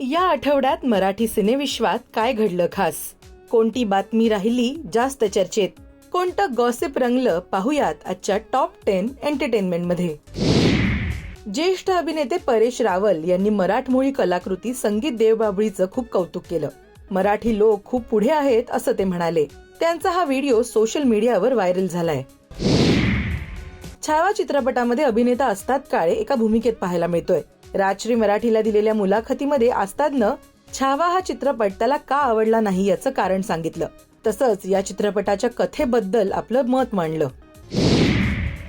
या आठवड्यात मराठी सिनेविश्वात काय घडलं खास? कोणती बातमी राहिली जास्त चर्चेत? कोणतं गॉसिप रंगलं पाहुयात आजच्या टॉप टेन एंटरटेनमेंटमध्ये. ज्येष्ठ अभिनेते परेश रावल यांनी मराठमोळी कलाकृती संगीत देवबाबळीचं खूप कौतुक केलं. मराठी लोक खूप पुढे आहेत असं ते म्हणाले. त्यांचा हा व्हिडिओ सोशल मीडियावर व्हायरल झालाय. छावा चित्रपटामध्ये अभिनेता असतात काळे एका भूमिकेत पाहायला मिळतोय. राजश्री मराठीला दिलेल्या मुलाखतीमध्ये आस्तादनं छावा हा चित्रपट त्याला का आवडला नाही याचं कारण सांगितलं. तसंच या चित्रपटाच्या कथेबद्दल आपलं मत मांडलं.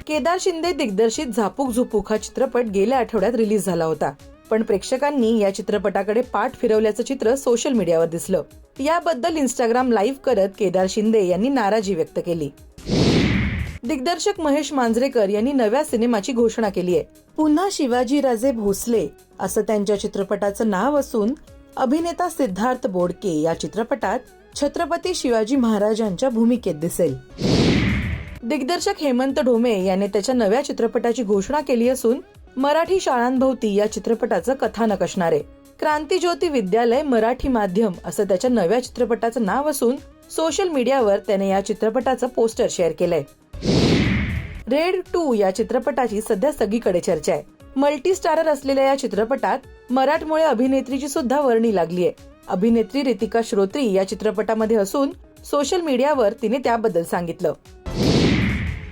केदार शिंदे दिग्दर्शित झापूक झुपूक हा चित्रपट गेल्या आठवड्यात रिलीज झाला होता. पण प्रेक्षकांनी या चित्रपटाकडे पाठ फिरवल्याचं चित्र सोशल मीडियावर दिसलं. याबद्दल इंस्टाग्राम लाईव्ह करत केदार शिंदे यांनी नाराजी व्यक्त केली. दिग्दर्शक महेश मांजरेकर यांनी नव्या सिनेमाची घोषणा केली आहे. पुन्हा शिवाजी राजे भोसले असं त्यांच्या चित्रपटाचं नाव असून अभिनेता सिद्धार्थ बोडके या चित्रपटात छत्रपती शिवाजी महाराजांच्या भूमिकेत दिसेल. दिग्दर्शक हेमंत ढोमे याने त्याच्या नव्या चित्रपटाची घोषणा केली असून मराठी शाळांभोवती या चित्रपटाचं कथानक असणार आहे. क्रांतीज्योती विद्यालय मराठी माध्यम असं त्याच्या नव्या चित्रपटाचं नाव असून सोशल मीडियावर त्याने या चित्रपटाचं पोस्टर शेअर केलंय. रेड टू या चित्रपटाची सध्या सगळीकडे चर्चा आहे. मल्टी स्टारर असलेल्या या चित्रपटात मराठमोळ्या अभिनेत्रीची सुद्धा वर्णी लागली आहे अभिनेत्री रितिका श्रोत्री या चित्रपटामध्ये असून सोशल मीडियावर तिने त्याबद्दल सांगितलं.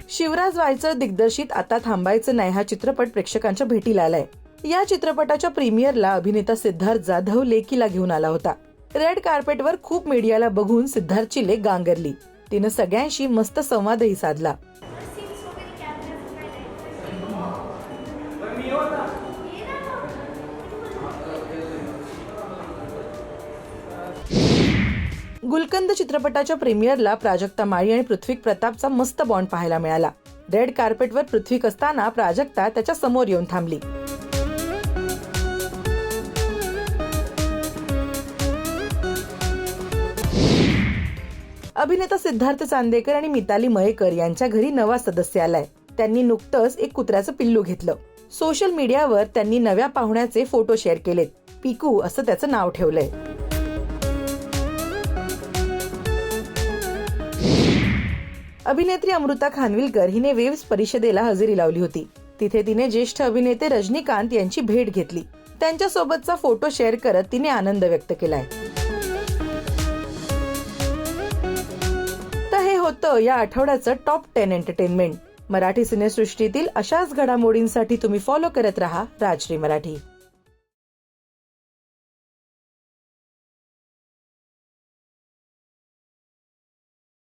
शिवराज वायचळ दिग्दर्शित आता थांबायचं नाही हा चित्रपट प्रेक्षकांच्या भेटीला आलाय. या चित्रपटाच्या प्रीमियरला अभिनेता सिद्धार्थ जाधव लेकीला घेऊन आला होता. रेड कार्पेटवर खूप मीडियाला बघून सिद्धार्थची लेख गांगरली. तिनं सगळ्यांशी मस्त संवादही साधला. गुलकंद चित्रपटाच्या प्रीमियरला प्राजक्ता माळी आणि पृथ्वी प्रतापचा मस्त बॉन्ड पाहायला मिळाला. रेड कार्पेटवर पृथ्वीक असताना प्राजक्ता त्याच्यासमोर येऊन थांबली. अभिनेता सिद्धार्थ चांदेकर आणि मिताली मयेकर यांच्या घरी नवा सदस्य आलाय. त्यांनी नुकतंच एक कुत्र्याचं पिल्लू घेतलं. सोशल मीडियावर त्यांनी नव्या पाहुण्याचे फोटो शेअर केलेत. पिकू असं त्याचं नाव ठेवलंय. अभिनेत्री अमृता खानविलकर हिने वेव्स परिषदेला हजेरी लावली होती. तिथे तिने ज्येष्ठ अभिनेते रजनीकांत यांची भेट घेतली. त्यांच्यासोबतचा फोटो शेअर करत तिने आनंद व्यक्त केलाय. तर हे होतं या आठवड्याचं टॉप टेन एंटरटेनमेंट मराठी सिनेसृष्टीतील अशाच घडामोडींसाठी तुम्ही फॉलो करत राहा राजश्री मराठी.